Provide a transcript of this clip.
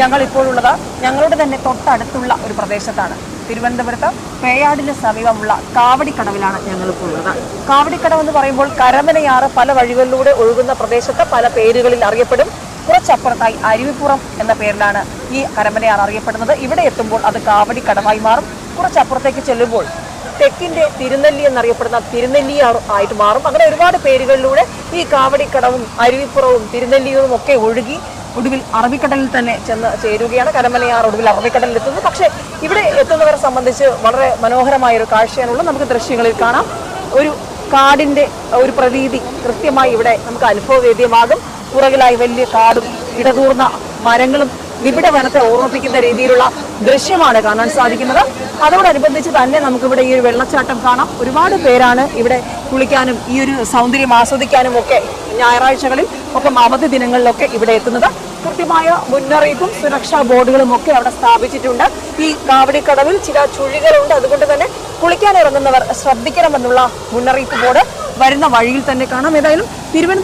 ഞങ്ങൾ ഇപ്പോൾ ഉള്ളത് ഞങ്ങളുടെ തന്നെ തൊട്ടടുത്തുള്ള ഒരു പ്രദേശത്താണ്. തിരുവനന്തപുരത്ത് പേയാടിന് സമീപമുള്ള കാവടിക്കടവിലാണ് ഞങ്ങൾ ഇപ്പോൾ ഉള്ളത് കാവടിക്കടവ് എന്ന് പറയുമ്പോൾ കരമനയാറ് പല വഴികളിലൂടെ ഒഴുകുന്ന പ്രദേശത്ത് പല പേരുകളിൽ അറിയപ്പെടും. കുറച്ചപ്പുറത്തായി അരുവിപ്പുറം എന്ന പേരിലാണ് ഈ കരമനയാർ അറിയപ്പെടുന്നത്. ഇവിടെ എത്തുമ്പോൾ അത് കാവടിക്കടവായി മാറും. കുറച്ചപ്പുറത്തേക്ക് ചെല്ലുമ്പോൾ തെക്കിന്റെ തിരുനെല്ലി എന്നറിയപ്പെടുന്ന തിരുനെല്ലിയാർ ആയിട്ട് മാറും. അങ്ങനെ ഒരുപാട് പേരുകളിലൂടെ ഈ കാവടിക്കടവും അരുവിപ്പുറവും തിരുനെല്ലിയും ഒക്കെ ഒഴുകി ഒടുവിൽ അറബിക്കടലിൽ തന്നെ ചെന്ന് ചേരുകയാണ്. കരമലയാർ ഒടുവിൽ അറബിക്കടലിൽ എത്തുന്നത് പക്ഷേ ഇവിടെ എത്തുന്നവരെ സംബന്ധിച്ച് വളരെ മനോഹരമായ ഒരു കാഴ്ചയാണുള്ളത്. നമുക്ക് ദൃശ്യങ്ങളിൽ കാണാം. ഒരു കാടിന്റെ ഒരു പ്രതീതി കൃത്യമായി ഇവിടെ നമുക്ക് അനുഭവവേദ്യമാകും. പുറകിലായി വലിയ കാടും ഇടതൂർന്ന മരങ്ങളും നിബിഡ വനത്തെ ഓർമ്മിപ്പിക്കുന്ന രീതിയിലുള്ള ദൃശ്യമാണ് കാണാൻ സാധിക്കുന്നത്. അതോടനുബന്ധിച്ച് തന്നെ നമുക്കിവിടെ ഈ ഒരു വെള്ളച്ചാട്ടം കാണാം. ഒരുപാട് പേരാണ് ഇവിടെ കുളിക്കാനും ഈ ഒരു സൗന്ദര്യം ആസ്വദിക്കാനും ഒക്കെ ഞായറാഴ്ചകളിൽ ഒപ്പം അവധി ദിനങ്ങളിലൊക്കെ ഇവിടെ എത്തുന്നത്. കൃത്യമായ മുന്നറിയിപ്പും സുരക്ഷാ ബോർഡുകളും ഒക്കെ അവിടെ സ്ഥാപിച്ചിട്ടുണ്ട്. ഈ കാവടിക്കടവിൽ ചില ചുഴികളുണ്ട്. അതുകൊണ്ട് തന്നെ കുളിക്കാൻ ഇറങ്ങുന്നവർ ശ്രദ്ധിക്കണമെന്നുള്ള മുന്നറിയിപ്പ് ബോർഡ് വരുന്ന വഴിയിൽ തന്നെ കാണാം. ഏതായാലും തിരുവനന്തപുരം